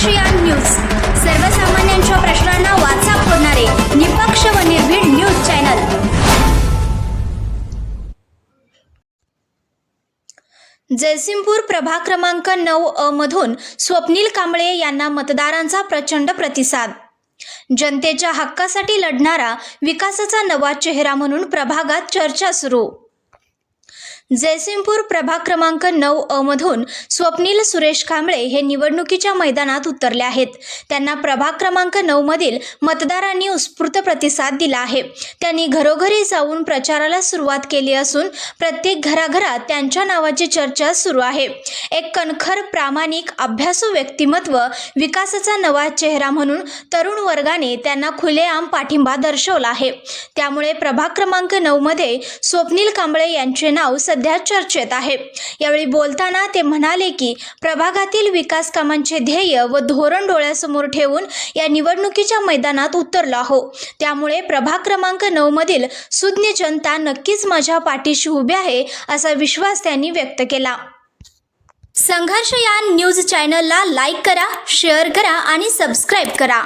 ASEAN news. सर्वसामान्यांच्या प्रश्नांना वाचा फोडणारे निपक्ष व निर्भीड न्यूज चॅनल. जयसिंगपूर प्रभाग क्रमांक नऊ अ मधून स्वप्नील कांबळे यांना मतदारांचा प्रचंड प्रतिसाद. जनतेच्या हक्कासाठी लढणारा विकासाचा नवा चेहरा म्हणून प्रभागात चर्चा सुरू. जयसिंगपूर प्रभाग क्रमांक नऊ अ मधून स्वप्नील सुरेश कांबळे हे निवडणुकीच्या मैदानात उतरले आहेत. त्यांना प्रभाग क्रमांक नऊ मधील मतदारांनी उत्स्फूर्त प्रतिसाद दिला आहे. त्यांनी घरोघरी जाऊन प्रचाराला सुरुवात केली असून प्रत्येक घराघरात त्यांच्या नावाची चर्चा सुरू आहे. एक कणखर प्रामाणिक अभ्यासू व्यक्तिमत्व विकासाचा नवा चेहरा म्हणून तरुण वर्गाने त्यांना खुलेआम पाठिंबा दर्शवला आहे. त्यामुळे प्रभाग क्रमांक नऊ मध्ये स्वप्नील कांबळे यांचे नाव सध्या सध्या चर्चेत आहे. यावेळी बोलताना ते म्हणाले की प्रभागातील विकास कामांचे ध्येय व धोरण डोळ्यासमोर ठेवून या निवडणुकीच्या मैदानात उतरलो आहो. त्यामुळे प्रभाग क्रमांक नऊमधील सुज्ञ जनता नक्कीच माझ्या पाठीशी उभी आहे असा विश्वास त्यांनी व्यक्त केला. संघर्ष या न्यूज चॅनलला लाईक करा शेअर करा आणि सबस्क्राईब करा.